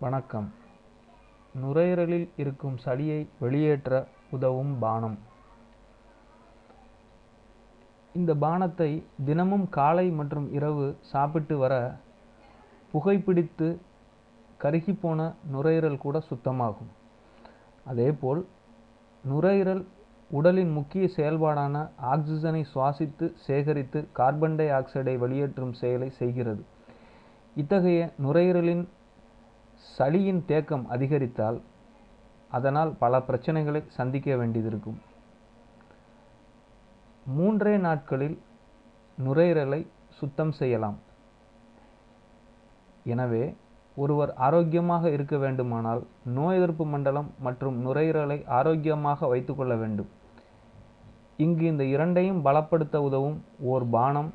வணக்கம். நுரையீரலில் இருக்கும் சளியை வெளியேற்ற உதவும் பானம். இந்த பானத்தை தினமும் காலை மற்றும் இரவு சாப்பிட்டு வர புகைப்பிடித்து கருகிப்போன நுரையீரல் கூட சுத்தமாகும். அதேபோல் நுரையீரல் உடலின் முக்கிய செயல்பாடான ஆக்சிஜனை சுவாசித்து சேகரித்து கார்பன் டை ஆக்சைடை வெளியேற்றும் செயலை செய்கிறது. இத்தகைய நுரையீரலின் சளியின் தேக்கம் அதிகரித்தால் அதனால் பல பிரச்சனைகளை சந்திக்க வேண்டியதிருக்கும் மூன்றே நாட்களில் நுரையீரலை சுத்தம் செய்யலாம். எனவே ஒருவர் ஆரோக்கியமாக இருக்க வேண்டுமானால் நோய் எதிர்ப்பு மண்டலம் மற்றும் நுரையீரலை ஆரோக்கியமாக வைத்துக்கொள்ள வேண்டும். இங்கு இந்த இரண்டையும் பலப்படுத்த உதவும் ஓர் பானம்.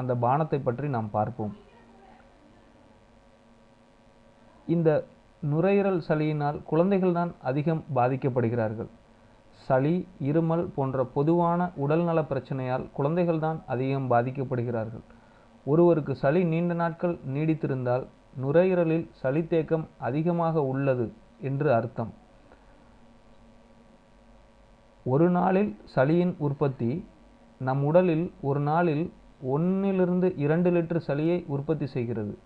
அந்த பானத்தை பற்றி நாம் பார்ப்போம். இந்த நுரையீரல் சளியினால் குழந்தைகள்தான் அதிகம் பாதிக்கப்படுகிறார்கள். சளி இருமல் போன்ற பொதுவான உடல்நல பிரச்சனையால் குழந்தைகள்தான் அதிகம் பாதிக்கப்படுகிறார்கள். ஒருவருக்கு சளி நீண்ட நாட்கள் நீடித்திருந்தால் நுரையீரலில் சளி தேக்கம் அதிகமாக உள்ளது என்று அர்த்தம். ஒரு நாளில் சளியின் உற்பத்தி நம் உடலில் ஒரு நாளில் ஒன்றிலிருந்து இரண்டு லிட்டர் சளியை உற்பத்தி செய்கிறது.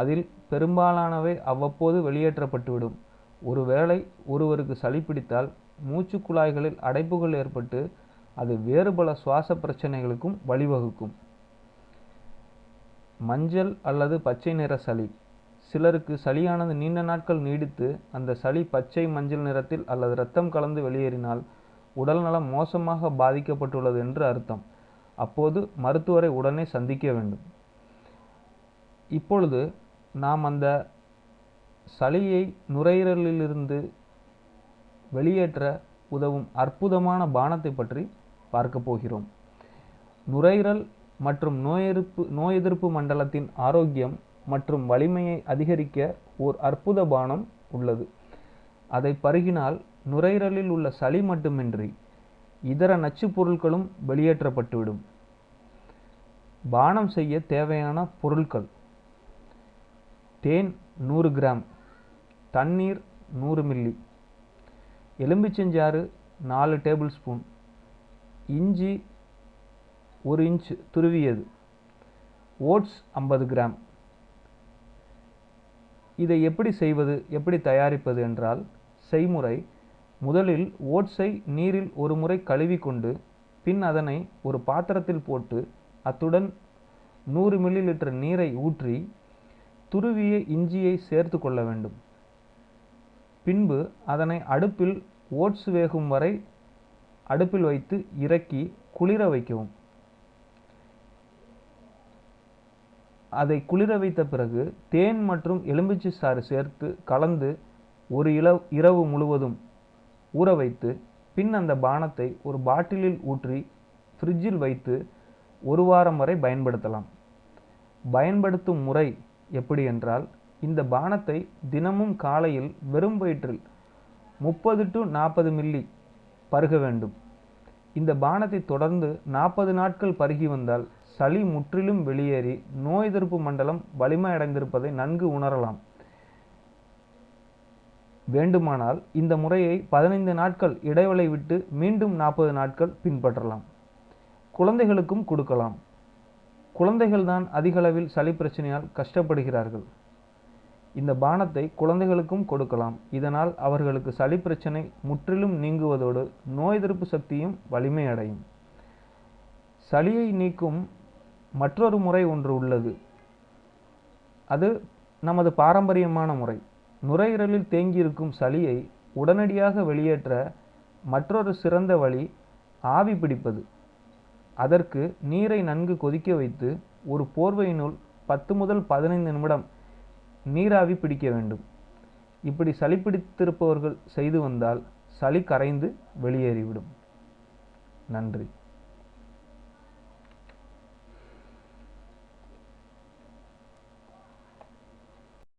அதில் பெரும்பாலானவை அவ்வப்போது வெளியேற்றப்பட்டுவிடும். ஒருவேளை ஒருவருக்கு சளி பிடித்தால் மூச்சு குழாய்களில் அடைப்புகள் ஏற்பட்டு அது வேறு பல சுவாச பிரச்சனைகளுக்கும் வழிவகுக்கும். மஞ்சள் அல்லது பச்சை நிற சளி. சிலருக்கு சளியானது நீண்ட நாட்கள் நீடித்து அந்த சளி பச்சை மஞ்சள் நிறத்தில் அல்லது இரத்தம் கலந்து வெளியேறினால் உடல்நலம் மோசமாக பாதிக்கப்பட்டுள்ளது என்று அர்த்தம். அப்போது மருத்துவரை உடனே சந்திக்க வேண்டும். இப்பொழுது நாம் அந்த சளியை நுரையீரலிலிருந்து வெளியேற்ற உதவும் அற்புதமான பானத்தை பற்றி பார்க்க போகிறோம். நுரையீரல் மற்றும் நோய் எதிர்ப்பு நோய் எதிர்ப்பு மண்டலத்தின் ஆரோக்கியம் மற்றும் வலிமையை அதிகரிக்க ஓர் அற்புத பானம் உள்ளது. அதை பருகினால் நுரையீரலில் உள்ள சளி மட்டுமின்றி இதர நச்சுப் பொருட்களும் வெளியேற்றப்பட்டுவிடும். பானம் செய்ய தேவையான பொருட்கள் தேன் நூறு கிராம் தண்ணீர் நூறு மில்லி எலும்பிச்சஞ்சாறு நாலு டேபிள் ஸ்பூன் இஞ்சி ஒரு இன்ச் துருவியது ஓட்ஸ் ஐம்பது கிராம். இதை எப்படி செய்வது எப்படி தயாரிப்பது என்றால் செய்முறை முதலில் ஓட்ஸை நீரில் ஒரு முறை கழுவி கொண்டு பின் அதனை ஒரு பாத்திரத்தில் போட்டு அத்துடன் நூறு மில்லி லிட்டர் நீரை ஊற்றி துருவிய இஞ்சியை சேர்த்து கொள்ள வேண்டும். பின்பு அதனை அடுப்பில் ஓட்ஸ் வேகும் வரை அடுப்பில் வைத்து இறக்கி குளிர வைக்கவும். அதை குளிர வைத்த பிறகு தேன் மற்றும் எலும்பிச்சை சாறு சேர்த்து கலந்து ஒரு இல இரவு முழுவதும் ஊற வைத்து பின் அந்த பானத்தை ஒரு பாட்டிலில் ஊற்றி ஃப்ரிட்ஜில் வைத்து ஒரு வாரம் வரை பயன்படுத்தலாம். பயன்படுத்தும் முறை எப்படி என்றால் இந்த பானத்தை தினமும் காலையில் வெறும் வயிற்றில் முப்பது டு நாற்பது மில்லி பருக வேண்டும். இந்த பானத்தை தொடர்ந்து நாற்பது நாட்கள் பருகி வந்தால் சளி முற்றிலும் வெளியேறி நோய் எதிர்ப்பு மண்டலம் வலிமையடைந்திருப்பதை நன்கு உணரலாம். வேண்டுமானால் இந்த முறையை பதினைந்து நாட்கள் இடைவெளி விட்டு மீண்டும் நாற்பது நாட்கள் பின்பற்றலாம். குழந்தைகளுக்கும் கொடுக்கலாம். குழந்தைகள் தான் அதிகளவில் சளி பிரச்சனையால் கஷ்டப்படுகிறார்கள். இந்த பானத்தை குழந்தைகளுக்கும் கொடுக்கலாம். இதனால் அவர்களுக்கு சளி பிரச்சனை முற்றிலும் நீங்குவதோடு நோய் எதிர்ப்பு சக்தியும் வலிமை அடையும் சளியை நீக்கும் மற்றொரு முறை ஒன்று உள்ளது. அது நமது பாரம்பரியமான முறை. நுரையீரலில் தேங்கியிருக்கும் சளியை உடனடியாக வெளியேற்ற மற்றொரு சிறந்த வழி ஆவி பிடிப்பது. அதற்கு நீரை நன்கு கொதிக்க வைத்து ஒரு போர்வையினுள் பத்து முதல் பதினைந்து நிமிடம் நீராவி பிடிக்க வேண்டும். இப்படி சளி பிடித்திருப்பவர்கள் செய்து வந்தால் சளி கரைந்து வெளியேறிவிடும். நன்றி.